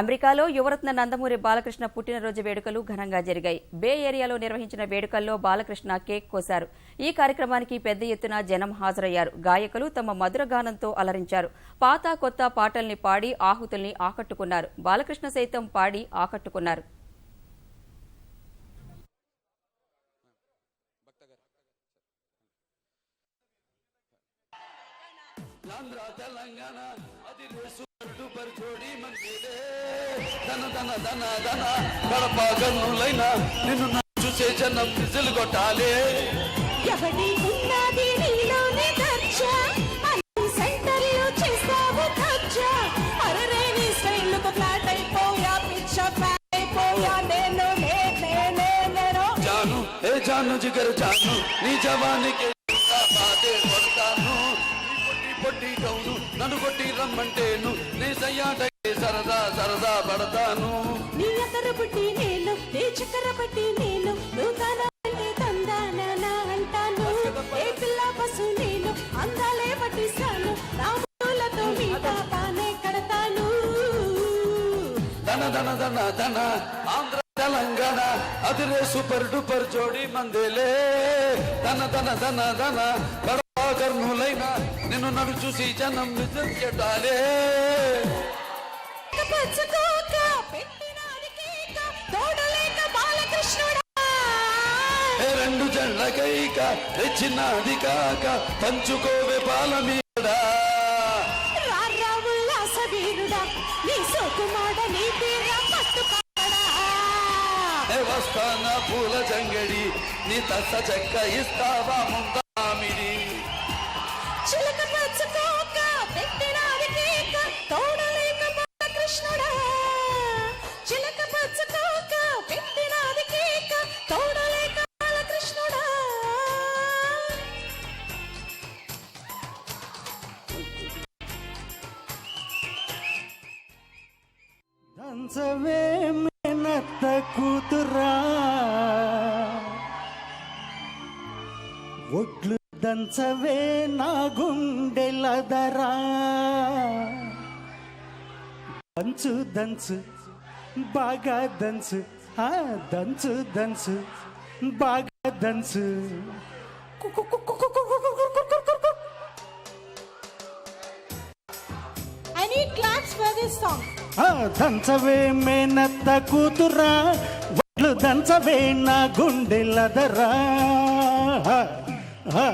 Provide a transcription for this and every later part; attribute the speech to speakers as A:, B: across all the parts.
A: అమెరికాలో యువరత్న నందమూరి బాలకృష్ణ పుట్టినరోజు వేడుకలు ఘనంగా జరిగాయి. బే ఏరియాలో నిర్వహించిన వేడుకల్లో బాలకృష్ణ కేక్ కోశారు. ఈ కార్యక్రమానికి పెద్ద ఎత్తున జనం హాజరయ్యారు. గాయకులు తమ మధుర గానంతో అలరించారు. పాత కొత్త పాటల్ని పాడి ఆహుతుల్ని ఆకట్టుకున్నారు. బాలకృష్ణ సైతం పాడి ఆకట్టుకున్నారు.
B: తెలంగాణ అది ధన ధన ధన నిన్ను చూసే జనం విజులు కొట్టాలి.
C: ఎవడి ఉన్నది నీలోనే అన్ని సెంటర్లు చేస్తావు ఖర్చా అరరే నీ స్టైల్కు ఫ్లాట్ అయిపోయా పిచ్చ ఫ్యాన్ అయిపోయా నేను నే నే నే నేను
B: జాను ఏ జాను జిగర్ జాను నీ జవానికి బాధే కొడతాను. పొట్టి పొట్టి గౌను నన్ను కొట్టి రమ్మంటేను నీ సయ్యాటకి సరదా సరదా పడతాను.
C: నీ అతర బుట్టి నేను నీ చక్కెర బట్టి నేను తందానా అంటాను. ఏ పిల్ల బస్సు నేను అందాలే పట్టిస్తాను రాములతో మీ పాపానే కడతాను.
B: ధన ధన ధన ధన ఆంధ్ర తెలంగాణ అదిరే సూపర్ డూపర్ జోడి మందేలే. ధన ధన ధన ధన కడప కర్నూలైనా నిన్ను నన్ను చూసి జనం నిజం చెట్టాలే
C: పచ్చకోక పెట్టినాది కేక తోడలేక బాలకృష్ణుడా.
B: ఏ రెండు జండ్లకైక తెచ్చినది కాక పంచుకోవే పాల మీడా
C: రారా ఉల్లాస వీరుడా నీ సోకుమాడ నీ తీర పట్టుకాడా
B: ఏ వస్తాన పూల జంగడి నీ తస చెక్క ఇస్తావా ముందామిడి
D: దంచవే మేనత్త కూతురా ఒడ్లు దంచవే నా గుండెలదరా దంచు దంచు బాగా దంచు ఆ దంచు దంచు బాగా దంచు
C: I need claps for this song.
D: ఆ దంచవే మేనత్త కూతురా వడ్లు దంచవే నా గుండెలదరా ఆ, ఆ,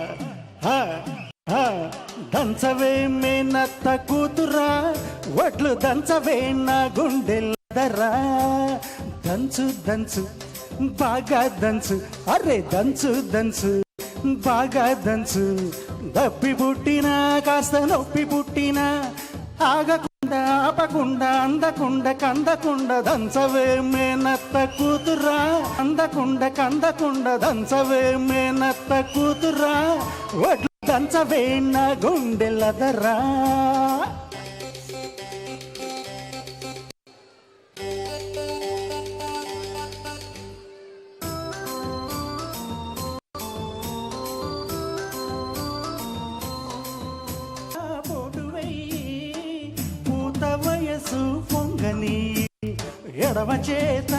D: ఆ, ఆ. దంచవే మేనత్త కూతురా వడ్లు దంచవే నా గుండెలదరా దంచు దంచు బాగా దంచు అరే దంచు దంచు బాగా దంచు దప్పి పుట్టినా కాస్త నొప్పి పుట్టినా ఆగకుండా ఆపకుండా అందకుండా కందకుండా దంచవే మేనత్త కూతురా అందకుండా కందకుండా దంచవే మేనత్త కూతురా వడ్లు దంచవే నా గుండెలదరా వెయ్యి చేత